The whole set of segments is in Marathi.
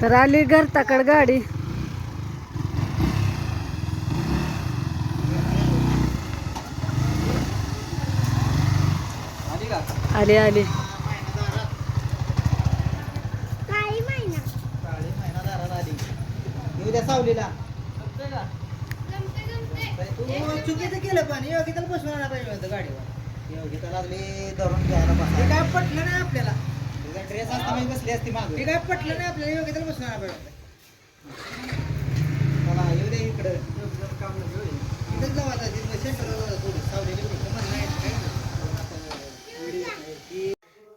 तर आली घरताकड गाडी. आली आली. आली. आली सावलीला. तू चुकीचं केलं पण योगिताला बसवून आणायला पाहिजे होतं गाडीवर. योगिता लागली धरून घ्यायला बसा काय पटलं नाही आपल्याला? असता मी बसली असती मागे. काय पटलं नाही आपल्याला योगिताला बसवून आणायला पाहिजे होतं चला येऊ दे इकडं. इथंच जाऊ आता तिथं सेंटरला जाऊ थोडी. सावलीला इकडं. म्हणलं नाही काय?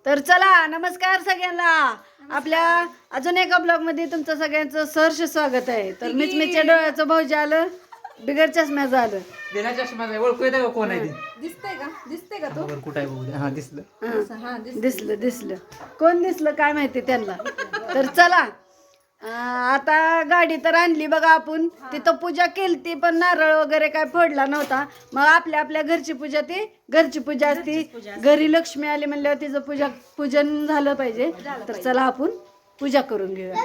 तर चला नमस्कार सगळ्यांना. आपल्या अजून एका ब्लॉगमध्ये तुमचं सगळ्यांचं सहर्ष स्वागत आहे. तर मीच मीच्या डोळ्याचं भाऊजी आलं बिगर चष्म्याचं आलं बिना चष्म्याचा ओळखू येतं का कोण आहे ते? दिसतंय का? दिसतंय का तो? बरं कुठं आहे बघू दे. हा दिसलं. हं. हा दिस दिसलं दिसलं. कोण दिसलं काय माहिती त्यांना. तर चला. अं, आता गाडी तर आणली बघा आपण. तिथं पूजा केलती पण नारळ वगैरे काय फोडला नव्हता. मग आपल्या आपल्या घरची पूजा ती घरची पूजा असती. घरी लक्ष्मी आली म्हणल्यावर तिचं पूजा पूजन झालं पाहिजे. तर चला आपण पूजा करून घेऊया.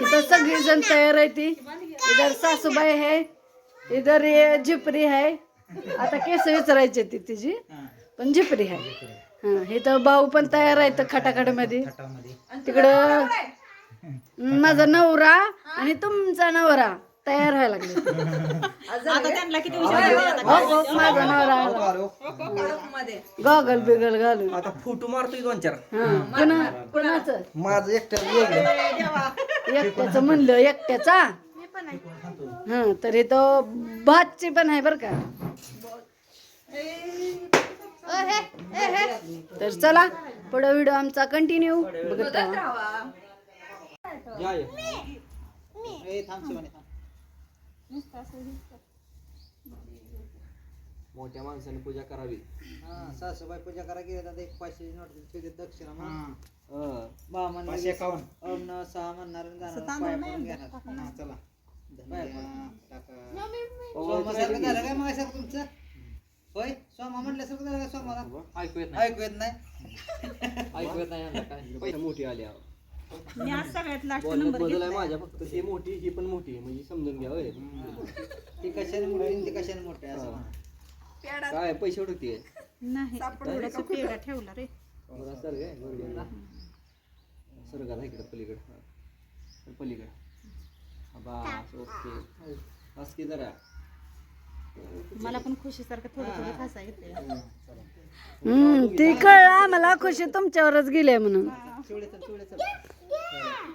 इथं सगळी जण तयार आहे ती. इधर सासूबाई आहे. इधर ये झिपरी आहे आता केस विचारायची ती तिची पण झिपरी आहे हा इथं भाऊ पण तयार आहे तर खटाखटमध्ये. मध्ये तिकडं माझा नवरा आणि तुमचा नवरा तयार व्हायला लागले. आता त्यांना किती हो, हो, गॉगल बिगल घालून. आता फोटो मारतोय दोन चार. हा पुन्हा कुणाचं माझं एकटं वेगळं. एकट्याचं म्हणलं एकट्याचा? हा तर इथं भातची पण आहे बर का. तर चला पुढं व्हिडिओ आमचा कंटिन्यू बघत. राहा. मोठ्या माणसाने पूजा करावी. हा, सासूबाई पूजा करा तर एक पाचशे नोट ठेवते दक्षिणा म्हणून. सहा म्हणणार चला. सोमासारखं झालं काय मग तुमचं? होय? सोमा म्हटल्यासारखं झालं काय सोमाला ऐकू येत नाही. ऐकू येत नाही? ऐकू येत नाही यांना काय? पैसे मोठी आली आहो. मी आज सगळ्यात लास्ट बोलण्यात नंबर बदल आहे माझ्या फक्त. ही मोठी ही पण मोठी. आहे म्हणजे समजून घ्या होय. ती कशाने मोठी आणि ती कशाने मोठी आहे असं म्हणा. काय पैसे उडकते नाही थोडंसं पेढा ठेवला रे. सर काय? इकडं पलीकडं. हा. तर पलीकडं. हा, बास ओके. बस की जरा. मला पण खुशीसारखं थोडं थोडं खासा येते हम्म ती कळलं आम्हाला खुशी तुमच्यावरच गेली म्हणून. चल चल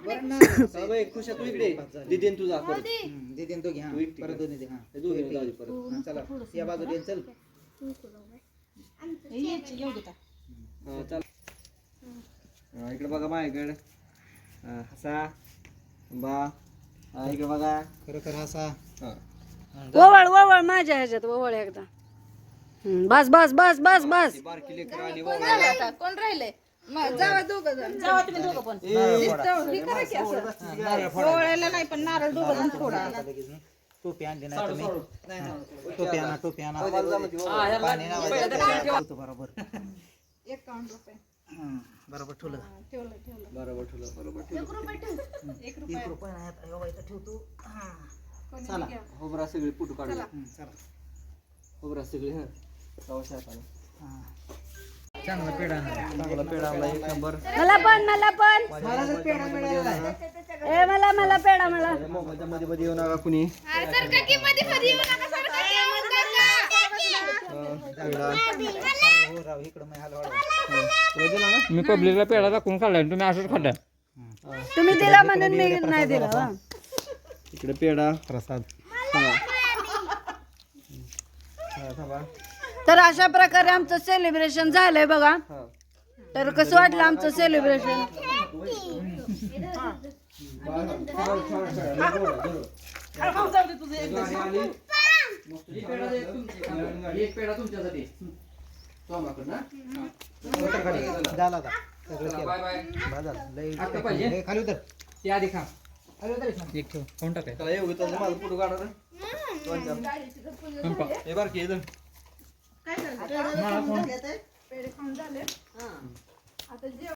बरं ना खुशा तू इकडे. दिदीन तुझा परत. हम्म, दे देन तो घे हा तू एकटी परत दोन्ही दे हा. दोघी जाऊ दे परत. हा, चला. या बाजूला ये, चल. हा, हा, इकडे बघा माझ्याकडे. हा, हसा. बा. हा, इकडे बघा. खरोखर हसा. हा. ओवळ ओवळ माझ्या ह्याच्यात ओवळ एकदा. हम्म, बस बस बस बस बस. ती बारकी लेकर आली आता? कोण राहिले जावा दोघं जण. जावा तुम्ही दोघं पण. हे करा की असं. ओवाळायला नाही पण नारळ दोघं जण फोडा. टोपी आणली नाही तुम्ही. टोपी आणा टोपी आणा. पाणी ना बरोबर. एकावन्न रुपये. हम्म, बरोबर ठेवलं. ठेवलं ठेवलं. बरोबर ठेवलं बरोबर ठेवलं एक रुपये एक रुपया नाही आता, एवढा इथं ठेवतो. हा. चला. खोबरा सगळी पुटू चला. खोबरा सगळी हा. हा. चांगला पेढा. चांगला पेढा आणला. एक नंबर. मला पण मला पण. पेढा. ए मला मला पेडा मला. मोबाईलच्या मध्ये मध्ये येऊ नका कुणी. मी पब्लिकला पेढा दाखवून खाल्लाय आणि तुम्ही असंच खाल्लाय. तुम्ही दिला म्हणून मी नाही दिला. इकडे पेढा. प्रसाद. तर अशा प्रकारे आमचं सेलिब्रेशन झालंय बघा. हा. तर कसं वाटलं आमचं सेलिब्रेशन एक पेढा तुमच्यासाठी. झाला. Bye bye. झालं. खाली उतर. ते आधी खा. एक ठेव. कोण टाकाय त्याला येऊ त्याचं माझं फोटो काढा रे दोन चार हे बार की इथं खाऊन झाले. आता जेव